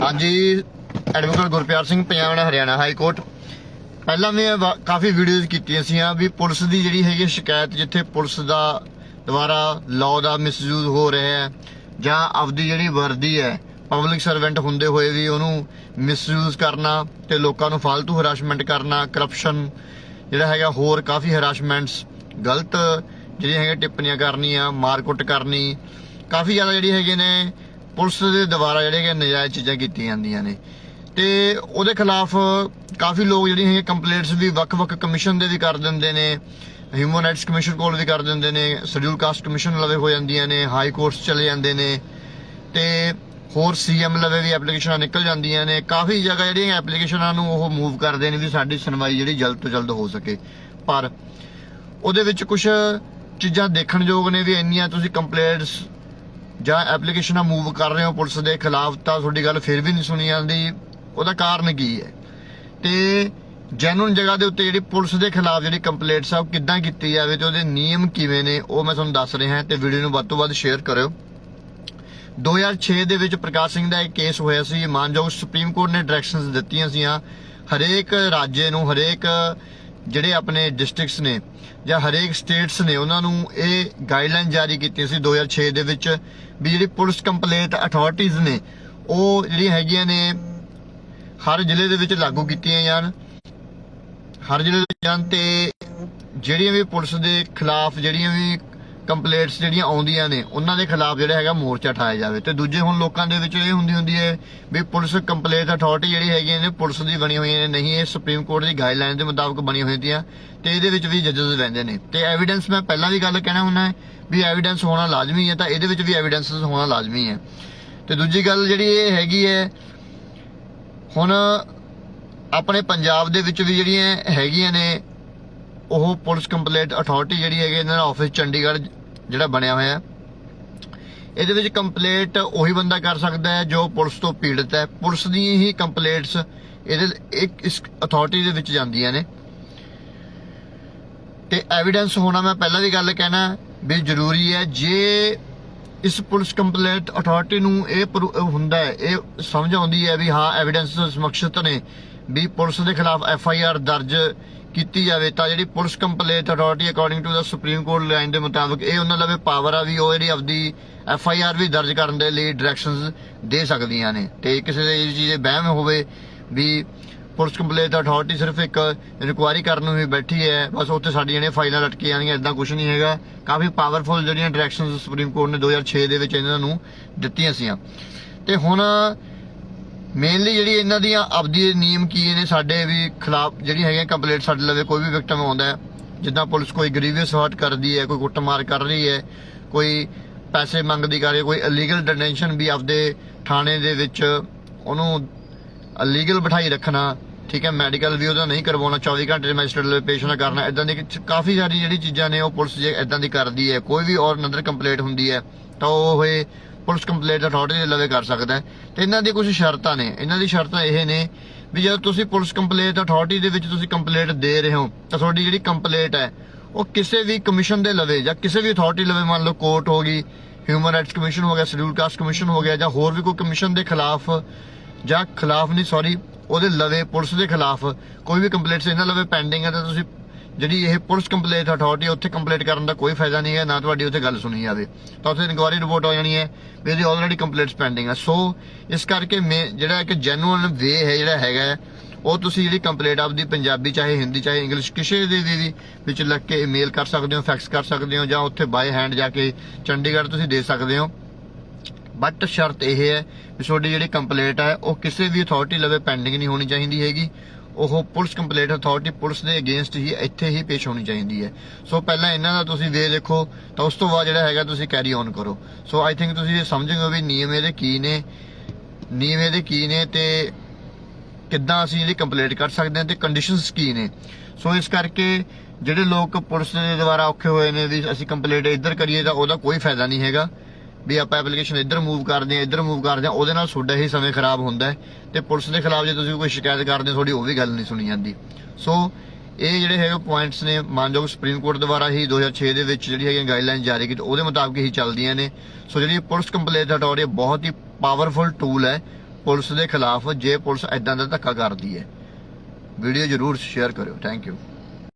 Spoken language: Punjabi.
ਹਾਂਜੀ ਐਡਵੋਕੇਟ ਗੁਰਪਿਆਰ ਸਿੰਘ, ਪੰਜਾਬ ਨਾਲ ਹਰਿਆਣਾ ਹਾਈ ਕੋਰਟ। ਪਹਿਲਾਂ ਵੀ ਕਾਫੀ ਵੀਡੀਓਜ਼ ਕੀਤੀਆਂ ਸੀਆਂ ਵੀ ਪੁਲਿਸ ਦੀ ਜਿਹੜੀ ਹੈਗੀ ਸ਼ਿਕਾਇਤ, ਜਿੱਥੇ ਪੁਲਿਸ ਦਾ ਦੁਆਰਾ ਲਾਅ ਦਾ ਮਿਸਯੂਜ਼ ਹੋ ਰਿਹਾ ਹੈ ਜਾਂ ਆਪਦੀ ਜਿਹੜੀ ਵਰਦੀ ਹੈ ਪਬਲਿਕ ਸਰਵੈਂਟ ਹੁੰਦੇ ਹੋਏ ਵੀ ਉਹਨੂੰ ਮਿਸਯੂਜ਼ ਕਰਨਾ ਤੇ ਲੋਕਾਂ ਨੂੰ ਫालतू ਹਰਾਸਮੈਂਟ ਕਰਨਾ ਕਰਪਸ਼ਨ ਜਿਹੜਾ ਹੈਗਾ ਹੋਰ ਕਾਫੀ ਹਰਾਸਮੈਂਟਸ ਗਲਤ ਜਿਹੜੀਆਂ ਹੈਗੇ ਟਿੱਪਣੀਆਂ ਕਰਨੀਆਂ ਮਾਰਕੁੱਟ ਕਰਨੀ, ਕਾਫੀ ਜ਼ਿਆਦਾ ਜਿਹੜੀ ਹੈਗੇ ਨੇ ਪੁਲਿਸ ਦੇ ਦੁਆਰਾ ਜਿਹੜੇ ਹੈਗੇ ਨਜਾਇਜ਼ ਚੀਜ਼ਾਂ ਕੀਤੀਆਂ ਜਾਂਦੀਆਂ ਨੇ। ਤੇ ਉਹਦੇ ਖਿਲਾਫ ਕਾਫੀ ਲੋਕ ਜਿਹੜੀ ਹੈਗੇ ਕੰਪਲੇਂਟਸ ਵੀ ਵੱਖ-ਵੱਖ ਕਮਿਸ਼ਨ ਦੇ ਵੀ ਕਰ ਦਿੰਦੇ ਨੇ ਹਿਊਮਨ ਰਾਈਟਸ ਕਮਿਸ਼ਨ ਕੋਲ ਵੀ ਕਰ ਦਿੰਦੇ ਨੇ ਸ਼ਡਿਊਲ ਕਾਸਟ ਕਮਿਸ਼ਨ ਲਵੇ ਹੋ ਜਾਂਦੀਆਂ ਨੇ ਹਾਈ ਕੋਰਟਸ ਚਲੇ ਜਾਂਦੇ ਨੇ ਤੇ ਹੋਰ ਸੀਐਮ ਲਵੇ ਵੀ ਐਪਲੀਕੇਸ਼ਨਾਂ ਨਿਕਲ ਜਾਂਦੀਆਂ ਨੇ। ਕਾਫੀ ਜਗ੍ਹਾ ਜਿਹੜੀਆਂ ਐਪਲੀਕੇਸ਼ਨਾਂ ਨੂੰ ਉਹ ਮੂਵ ਕਰਦੇ ਨੇ ਵੀ ਸਾਡੀ ਸੁਣਵਾਈ ਜਿਹੜੀ ਜਲਦ ਤੋਂ ਜਲਦ ਹੋ ਸਕੇ। ਪਰ ਉਹਦੇ ਵਿੱਚ ਕੁਝ ਚੀਜ਼ਾਂ ਦੇਖਣਯੋਗ ਨੇ ਵੀ ਇੰਨੀਆਂ ਤੁਸੀਂ ਕੰਪਲੇਂਟਸ ਜਾਂ ਐਪਲੀਕੇਸ਼ਨਾਂ ਮੂਵ ਕਰ ਰਹੇ ਹੋ ਪੁਲਿਸ ਦੇ ਖਿਲਾਫ, ਤਾਂ ਤੁਹਾਡੀ ਗੱਲ ਫਿਰ ਵੀ ਨਹੀਂ ਸੁਣੀ ਜਾਂਦੀ। ਉਹਦਾ ਕਾਰਨ ਕੀ ਹੈ? ਤੇ ਜੈਨੂਨ ਜਗ੍ਹਾ ਦੇ ਉੱਤੇ ਜਿਹੜੀ ਪੁਲਿਸ ਦੇ ਖਿਲਾਫ ਜਿਹੜੀ ਕੰਪਲੇਂਟਸ ਆ ਉਹ ਕਿੱਦਾਂ ਕੀਤੀ ਜਾਵੇ ਤੇ ਉਹਦੇ ਨਿਯਮ ਕਿਵੇਂ ਨੇ, ਉਹ ਮੈਂ ਤੁਹਾਨੂੰ ਦੱਸ ਰਿਹਾ, ਤੇ ਵੀਡੀਓ ਨੂੰ ਵੱਧ ਤੋਂ ਵੱਧ ਸ਼ੇਅਰ ਕਰਿਓ। 2006 ਦੇ ਵਿੱਚ ਪ੍ਰਕਾਸ਼ ਸਿੰਘ ਦਾ ਇੱਕ ਕੇਸ ਹੋਇਆ ਸੀ, ਮਾਨਯੋਗ ਸੁਪਰੀਮ ਕੋਰਟ ਨੇ ਡਾਇਰੈਕਸ਼ਨਸ ਦਿੱਤੀਆਂ ਸੀਆਂ। ਹਰੇਕ ਰਾਜੇ ਨੂੰ, ਹਰੇਕ ਜਿਹੜੇ ਆਪਣੇ ਡਿਸਟ੍ਰਿਕਟਸ ਨੇ ਜਾਂ ਹਰੇਕ ਸਟੇਟਸ ਨੇ ਉਹਨਾਂ ਨੂੰ ਇਹ ਗਾਈਡਲਾਈਨ ਜਾਰੀ ਕੀਤੀ ਸੀ 2006 ਦੇ ਵਿੱਚ ਵੀ ਜਿਹੜੀ ਪੁਲਿਸ ਕੰਪਲੇਂਟ ਅਥਾਰਟੀਆਂ ਨੇ, ਉਹ ਜਿਹੜੀਆਂ ਹੈਗੀਆਂ ਨੇ ਹਰ ਜ਼ਿਲ੍ਹੇ ਦੇ ਵਿੱਚ ਲਾਗੂ ਕੀਤੀਆਂ ਜਾਣ। ਹਰ ਜ਼ਿਲ੍ਹੇ ਦੇ ਜਾਣ ਤੇ ਜਿਹੜੀਆਂ ਵੀ ਪੁਲਿਸ ਦੇ ਖਿਲਾਫ ਜਿਹੜੀਆਂ ਵੀ ਕੰਪਲੇਂਟਸ ਜਿਹੜੀਆਂ ਆਉਂਦੀਆਂ ਨੇ, ਉਹਨਾਂ ਦੇ ਖਿਲਾਫ ਜਿਹੜਾ ਹੈਗਾ ਮੋਰਚਾ ਠਾਇਆ ਜਾਵੇ। ਤੇ ਦੂਜੇ ਹੁਣ ਲੋਕਾਂ ਦੇ ਵਿੱਚ ਇਹ ਹੁੰਦੀ ਹੁੰਦੀ ਹੈ ਵੀ ਪੁਲਿਸ ਕੰਪਲੇਂਟ ਅਥਾਰਟੀ ਜਿਹੜੀ ਹੈਗੀ ਨੇ, ਪੁਲਿਸ ਦੀ ਬਣੀ ਹੋਈਆਂ ਨੇ, ਨਹੀਂ, ਇਹ ਸੁਪਰੀਮ ਕੋਰਟ ਦੀ ਗਾਈਡਲਾਈਨ ਦੇ ਮੁਤਾਬਕ ਬਣੀ ਹੋਈ ਦੀਆਂ ਤੇ ਇਹਦੇ ਵਿੱਚ ਵੀ ਜੱਜਸ ਰਹਿੰਦੇ ਨੇ। ਤੇ ਐਵੀਡੈਂਸ ਮੈਂ ਪਹਿਲਾਂ ਵੀ ਗੱਲ ਕਹਿਣਾ ਹੁੰਦਾ ਵੀ ਐਵੀਡੈਂਸ ਹੋਣਾ ਲਾਜ਼ਮੀ ਹੈ ਤਾਂ ਇਹਦੇ ਵਿੱਚ ਵੀ ਐਵੀਡੈਂਸ ਹੋਣਾ ਲਾਜ਼ਮੀ ਹੈ। ਤੇ ਦੂਜੀ ਗੱਲ ਜਿਹੜੀ ਇਹ ਹੈਗੀ ਹੈ, ਹੁਣ ਆਪਣੇ ਪੰਜਾਬ ਦੇ ਵਿੱਚ ਵੀ ਜਿਹੜੀਆਂ ਹੈਗੀਆਂ ਨੇ, ਉਹ ਪੁਲਿਸ ਕੰਪਲੇਂਟ ਅਥਾਰਟੀ ਜਿਹੜੀ ਹੈਗੀ ਇਹਨਾਂ ਦਾ ਆਫਿਸ ਚੰਡੀਗੜ੍ਹ ਜਿਹੜਾ ਬਣਿਆ ਹੋਇਆ। ਹੈ ਇਹਦੇ ਵਿੱਚ ਕੰਪਲੇਂਟ ਉਹੀ ਬੰਦਾ ਕਰ ਸਕਦਾ ਹੈ ਜੋ ਪੁਲਿਸ ਤੋਂ ਪੀੜਤ ਹੈ। ਪੁਲਿਸ ਦੀਆਂ ਹੀ ਕੰਪਲੇਂਟਸ ਇਹਦੇ ਇੱਕ ਇਸ ਅਥਾਰਟੀ ਦੇ ਵਿੱਚ ਜਾਂਦੀਆਂ ਨੇ। ਤੇ ਐਵੀਡੈਂਸ ਹੋਣਾ ਮੈਂ ਪਹਿਲਾਂ ਦੀ ਗੱਲ ਕਹਿਣਾ ਵੀ ਜ਼ਰੂਰੀ ਹੈ। ਜੇ ਇਸ ਪੁਲਿਸ ਕੰਪਲੇਂਟ ਅਥਾਰਟੀ ਨੂੰ ਇਹ ਇਹ ਹੁੰਦਾ ਹੈ, ਇਹ ਸਮਝ ਆਉਂਦੀ ਹੈ ਵੀ ਹਾਂ ਐਵੀਡੈਂਸ ਸਮਕਸ਼ਤ ਨੇ ਵੀ ਪੁਲਿਸ ਦੇ ਖਿਲਾਫ ਐਫ ਆਈ ਆਰ ਦਰਜ ਕੀਤੀ ਜਾਵੇ ਤਾਂ ਜਿਹੜੀ police complaint authority according to the supreme court line ਦੇ ਮੁਤਾਬਕ ਇਹ ਉਹਨਾਂ ਲਵੇ ਪਾਵਰ ਆ ਵੀ ਉਹ ਜਿਹੜੀ ਆਪਦੀ ਐਫ ਆਈ ਆਰ ਵੀ ਦਰਜ ਕਰਨ ਦੇ ਲਈ ਡਾਇਰੈਕਸ਼ਨਸ ਦੇ ਸਕਦੀਆਂ ਨੇ। ਤੇ ਕਿਸੇ ਦੇ ਇਹ ਚੀਜ਼ ਦੇ ਵਹਿਮ ਹੋਵੇ ਵੀ ਪੁਲਿਸ ਕੰਪਲੇਂਟ ਅਥਾਰਟੀ ਸਿਰਫ ਇੱਕ ਇਨਕੁਆਇਰੀ ਕਰਨ ਨੂੰ ਹੀ ਬੈਠੀ ਹੈ, ਬਸ ਉੱਥੇ ਸਾਡੀ ਜਿਹੜੀਆਂ ਫਾਈਲਾਂ ਲਟਕੀਆਂ ਜਾਣਗੀਆਂ ਇਦਾਂ ਕੁਝ ਨਹੀਂ ਹੈਗਾ। ਕਾਫੀ ਪਾਵਰਫੁਲ ਜਿਹੜੀਆਂ ਡਾਇਰੈਕਸ਼ਨਸ ਸੁਪਰੀਮ ਕੋਰਟ ਨੇ 2006 ਦੇ ਵਿੱਚ ਇਹਨਾਂ ਨੂੰ ਦਿੱਤੀਆਂ ਸੀਆਂ। ਤੇ ਹੁਣ ਮੇਨਲੀ ਜਿਹੜੀ ਇਹਨਾਂ ਦੀਆਂ ਆਪਦੀ ਨਿਯਮ ਕੀ ਨੇ, ਸਾਡੇ ਵੀ ਖਿਲਾਫ ਜਿਹੜੀ ਹੈਗੀਆਂ ਕੰਪਲੇਂਟ ਸਾਡੇ ਲਵੇ, ਕੋਈ ਵੀ ਵਿਕਟਮ ਆਉਂਦਾ ਜਿੱਦਾਂ ਪੁਲਿਸ ਕੋਈ ਗਰੀਵੀਅਸ ਹਰਟ ਕਰਦੀ ਹੈ, ਕੋਈ ਕੁੱਟਮਾਰ ਕਰ ਰਹੀ ਹੈ, ਕੋਈ ਪੈਸੇ ਮੰਗਦੀ ਕਰ ਰਹੀ ਕੋਈ ਇਲੀਗਲ ਡਿਟੈਂਸ਼ਨ ਵੀ ਆਪਦੇ ਥਾਣੇ ਦੇ ਵਿੱਚ ਉਹਨੂੰ ਇਲੀਗਲ ਬਿਠਾਈ ਰੱਖਣਾ, ਠੀਕ ਹੈ ਮੈਡੀਕਲ ਵੀ ਉਹਦਾ ਨਹੀਂ ਕਰਵਾਉਣਾ 24 ਘੰਟੇ ਮੈਜਿਸਟਰੇਟ ਲਈ ਪੇਸ਼ ਨਾ ਕਰਨਾ ਇਦਾਂ ਦੀ ਕਾਫੀ ਸਾਰੀ ਜਿਹੜੀ ਚੀਜ਼ਾਂ ਨੇ ਉਹ ਪੁਲਿਸ ਜੇ ਇਦਾਂ ਦੀ ਕਰਦੀ ਹੈ, ਕੋਈ ਵੀ ਔਰ ਨੰਦਰ ਕੰਪਲੇਂਟ ਹੁੰਦੀ ਹੈ, ਤਾਂ ਉਹ ਹੋਏ ਪੁਲਿਸ ਕੰਪਲੇਂਟ ਅਥਾਰਟੀ ਦੇ ਲਵੇ ਕਰ ਸਕਦਾ ਹੈ। ਤੇ ਇਹਨਾਂ ਦੀ ਕੁਝ ਸ਼ਰਤਾਂ ਨੇ। ਇਹਨਾਂ ਦੀ ਸ਼ਰਤਾਂ ਇਹ ਨੇ ਵੀ ਜਦੋਂ ਤੁਸੀਂ ਪੁਲਿਸ ਕੰਪਲੇਂਟ ਅਥਾਰਟੀ ਦੇ ਵਿੱਚ ਤੁਸੀਂ ਕੰਪਲੇਂਟ ਦੇ ਰਹੇ ਹੋ, ਤਾਂ ਤੁਹਾਡੀ ਜਿਹੜੀ ਕੰਪਲੇਂਟ ਹੈ, ਉਹ ਕਿਸੇ ਵੀ ਕਮਿਸ਼ਨ ਦੇ ਲਵੇ ਜਾਂ ਕਿਸੇ ਵੀ ਅਥਾਰਟੀ ਲਵੇ। ਮੰਨ ਲਓ ਕੋਰਟ ਹੋ ਗਈ ਹਿਊਮਨ ਰਾਈਟਸ ਕਮਿਸ਼ਨ ਹੋ ਗਿਆ ਸ਼ਡਿਊਲ ਕਾਸਟ ਕਮਿਸ਼ਨ ਹੋ ਗਿਆ ਜਾਂ ਹੋਰ ਵੀ ਕੋਈ ਕਮਿਸ਼ਨ ਦੇ ਖਿਲਾਫ ਜਾਂ ਖਿਲਾਫ ਨਹੀਂ ਸੌਰੀ ਉਹਦੇ ਲਵੇ ਪੁਲਿਸ ਦੇ ਖਿਲਾਫ ਕੋਈ ਵੀ ਕੰਪਲੇਂਟ ਇਹਨਾਂ ਲਵੇ ਪੈਂਡਿੰਗ ਹੈ ਤਾਂ ਤੁਸੀਂ ਜਿਹੜੀ ਇਹ ਪੁਲਿਸ ਕੰਪਲੇਂਟ ਅਥਾਰਟੀ ਉੱਥੇ ਕੰਪਲੇਂਟ ਕਰਨ ਦਾ ਕੋਈ ਫਾਇਦਾ ਨਹੀਂ ਹੈ, ਨਾ ਤੁਹਾਡੀ ਉੱਥੇ ਗੱਲ ਸੁਣੀ ਜਾਵੇ। ਤਾਂ ਉੱਥੇ ਇਨਕੁਆਇਰੀ ਰਿਪੋਰਟ ਹੋ ਜਾਣੀ ਹੈ ਵੀ ਇਹਦੀ ਆਲਰੇਡੀ ਕੰਪਲੇਂਟਸ ਪੈਂਡਿੰਗ ਹੈ ਸੋ ਇਸ ਕਰਕੇ ਜਿਹੜਾ ਇੱਕ ਜੈਨੂਅਲ ਵੇ ਹੈ, ਜਿਹੜਾ ਹੈਗਾ ਉਹ ਤੁਸੀਂ ਜਿਹੜੀ ਕੰਪਲੇਂਟ ਆਪਦੀ ਪੰਜਾਬੀ ਚਾਹੇ ਹਿੰਦੀ ਚਾਹੇ ਇੰਗਲਿਸ਼ ਕਿਸੇ ਦੇ ਵੀ ਵਿੱਚ ਲੱਗ ਕੇ ਈਮੇਲ ਕਰ ਸਕਦੇ ਹੋ ਫੈਕਸ ਕਰ ਸਕਦੇ ਹੋ, ਜਾਂ ਉੱਥੇ ਬਾਈ ਹੈਂਡ ਜਾ ਕੇ ਚੰਡੀਗੜ੍ਹ ਤੁਸੀਂ ਦੇ ਸਕਦੇ ਹੋ। ਬਟ ਸ਼ਰਤ ਇਹ ਹੈ ਵੀ ਤੁਹਾਡੀ ਜਿਹੜੀ ਕੰਪਲੇਂਟ ਹੈ, ਉਹ ਕਿਸੇ ਵੀ ਅਥਾਰਟੀ ਲਵੇ ਪੈਂਡਿੰਗ ਨਹੀਂ ਹੋਣੀ ਚਾਹੀਦੀ ਹੈਗੀ। ਉਹ ਪੁਲਿਸ ਕੰਪਲੇਂਟ ਅਥਾਰਟੀ ਪੁਲਿਸ ਦੇ ਅਗੇਂਸਟ ਹੀ ਇੱਥੇ ਹੀ ਪੇਸ਼ ਹੋਣੀ ਚਾਹੀਦੀ ਹੈ। ਸੋ ਪਹਿਲਾਂ ਇਹਨਾਂ ਦਾ ਤੁਸੀਂ ਵੇ ਦੇਖੋ, ਤਾਂ ਉਸ ਤੋਂ ਬਾਅਦ ਜਿਹੜਾ ਹੈਗਾ ਤੁਸੀਂ ਕੈਰੀ ਔਨ ਕਰੋ। ਸੋ ਆਈ ਥਿੰਕ ਤੁਸੀਂ ਇਹ ਸਮਝੋਗੇ ਵੀ ਨਿਯਮ ਇਹਦੇ ਕੀ ਨੇ, ਨਿਯਮ ਇਹਦੇ ਕੀ ਨੇ ਤੇ ਕਿੱਦਾਂ ਅਸੀਂ ਇਹਦੀ ਕੰਪਲੇਂਟ ਕਰ ਸਕਦੇ ਹਾਂ ਤੇ ਕੰਡੀਸ਼ਨਸ ਕੀ ਨੇ। ਸੋ ਇਸ ਕਰਕੇ ਜਿਹੜੇ ਲੋਕ ਪੁਲਿਸ ਦੇ ਦੁਆਰਾ ਔਖੇ ਹੋਏ ਨੇ ਵੀ ਅਸੀਂ ਕੰਪਲੇਂਟ ਇੱਧਰ ਕਰੀਏ ਤਾਂ ਉਹਦਾ ਕੋਈ ਫਾਇਦਾ ਨਹੀਂ ਹੈਗਾ। ਵੀ ਆਪਾਂ ਐਪਲੀਕੇਸ਼ਨ ਇੱਧਰ ਮੂਵ ਕਰਦੇ ਹਾਂ, ਇੱਧਰ ਮੂਵ ਕਰਦੇ ਹਾਂ, ਉਹਦੇ ਨਾਲ ਤੁਹਾਡਾ ਹੀ ਸਮੇਂ ਖਰਾਬ ਹੁੰਦਾ ਤੇ ਪੁਲਿਸ ਦੇ ਖਿਲਾਫ ਜੇ ਤੁਸੀਂ ਕੋਈ ਸ਼ਿਕਾਇਤ ਕਰਦੇ ਹੋ, ਤੁਹਾਡੀ ਉਹ ਵੀ ਗੱਲ ਨਹੀਂ ਸੁਣੀ ਜਾਂਦੀ। ਸੋ ਇਹ ਜਿਹੜੇ ਹੈਗੇ ਪੁਆਇੰਟਸ ਨੇ ਮਾਨਯੋਗ ਸੁਪਰੀਮ ਕੋਰਟ ਦੁਆਰਾ ਹੀ 2006 ਦੇ ਵਿੱਚ ਜਿਹੜੀ ਹੈਗੀ ਗਾਈਡਲਾਈਨ ਜਾਰੀ ਕੀਤੀ ਉਹਦੇ ਮੁਤਾਬਕ ਹੀ ਚੱਲਦੀਆਂ ਨੇ। ਸੋ ਜਿਹੜੀ ਪੁਲਿਸ ਕੰਪਲੇਂਟ ਅਥਾਰਟੀ ਬਹੁਤ ਹੀ ਪਾਵਰਫੁਲ ਟੂਲ ਹੈ। ਪੁਲਿਸ ਦੇ ਖਿਲਾਫ ਜੇ ਪੁਲਿਸ ਐਦਾਂ ਦਾ ਧੱਕਾ ਕਰਦੀ ਹੈ। ਵੀਡੀਓ ਜਰੂਰ ਸ਼ੇਅਰ ਕਰਿਓ। Thank you